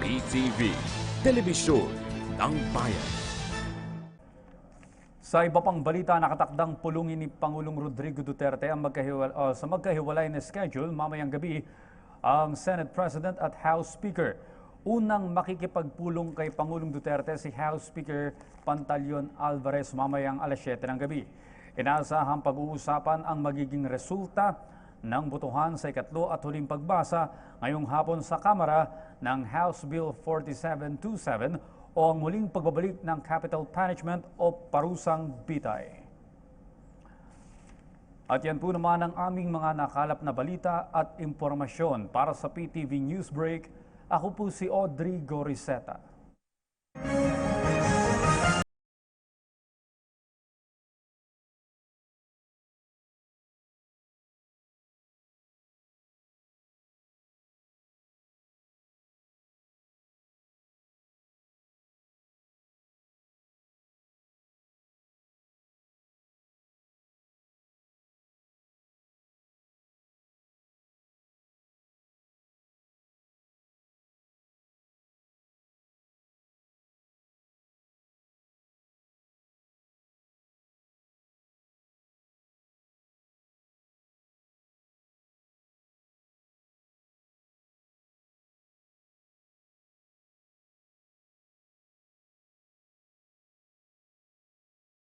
PTV, Telebisyon ng Bayan. Sa iba pang balita, nakatakdang pulungin ni Pangulong Rodrigo Duterte ang magkahiwal- uh, sa magkahiwalay na schedule mamayang gabi ang Senate President at House Speaker. Unang makikipagpulong kay Pangulong Duterte si House Speaker Pantaleon Alvarez mamayang alas 7 ng gabi. Inaasahang pag-uusapan ang magiging resulta ng botohan sa ikatlo at huling pagbasa ngayong hapon sa Kamara ng House Bill 4727 o ang muling pagbabalik ng capital punishment o parusang bitay. At yan po naman ang aming mga nakalap na balita at impormasyon para sa PTV Newsbreak. Ako po si Audrey Goriseta.